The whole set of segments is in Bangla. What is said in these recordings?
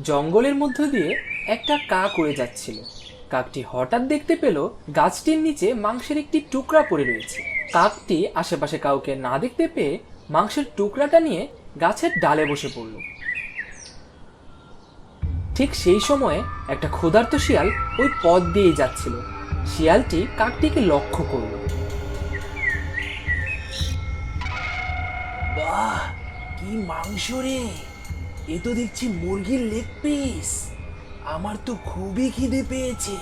জঙ্গলের মধ্য দিয়ে একটা কাক উড়ে যাচ্ছিল। কাকটি হঠাৎ দেখতে পেল গাছটির নিচে মাংসের একটি টুকরা পড়ে রয়েছে। কাকটি আশেপাশে কাউকে না দেখতে পেয়ে মাংসের টুকরাটা নিয়ে গাছের ডালে বসে পড়ল। ঠিক সেই সময়ে একটা ক্ষুধার্ত শিয়াল ওই পথ দিয়ে যাচ্ছিল। শিয়ালটি কাকটিকে লক্ষ্য করল। বাহ, কি মাংস রে! এ তো দেখছি মুরগির লেগ পিস আমার তো খুবই খিদে পেয়েছে।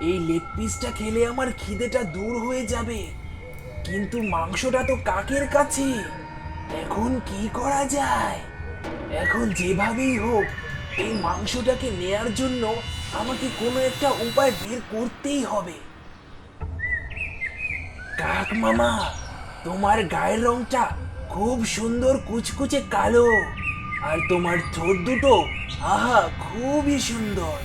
এই লেগ পিসটা খেলে আমার খিদেটা দূর হয়ে যাবে। কিন্তু মাংসটা তো কাকের কাছে? এখন কি করা যায়? এখন যেভাবেই হোক, এই মাংসটাকে নেয়ার জন্য আমাকে কোনো একটা উপায় বের করতেই হবে। কাক মামা, তোমার গায়ের রংটা খুব সুন্দর কুচকুচে কালো। আর তোমার ঠোঁট দুটো? আহা, খুবই সুন্দর।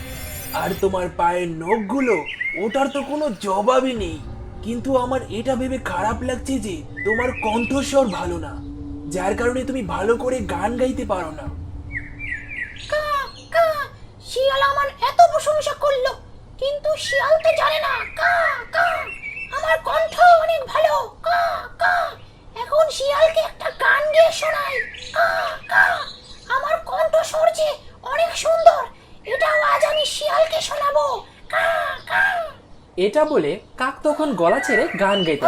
আর তোমার পায়ের নখগুলো? ওটার তো কোনো জবাবই নেই। কিন্তু আমার এটা ভেবে খারাপ লাগছে যে, তোমার কণ্ঠস্বর ভালো না। যার কারণে তুমি ভালো করে গান গাইতে পারো না। শিয়াল আমার এত প্রশংসা করল। কিন্তু শিয়াল তো জানে না। কা কা, আমার কণ্ঠ অনেক ভালো। কা কা, এখন শিয়ালকে একটা গান গেয়ে শোনাই। কা কা। সরছে অনেক সুন্দর। এটাও আজ আমি শিয়ালকে শোনাবো। কা কা। এটা বলে কাক তখন গলা ছেড়ে গান গাইতে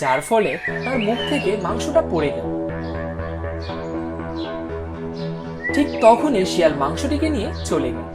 যার ফলে তার মুখ থেকে মাংসটা পড়ে গেল। ঠিক তখনই শিয়াল মাংসটিকে নিয়ে চলে গেল।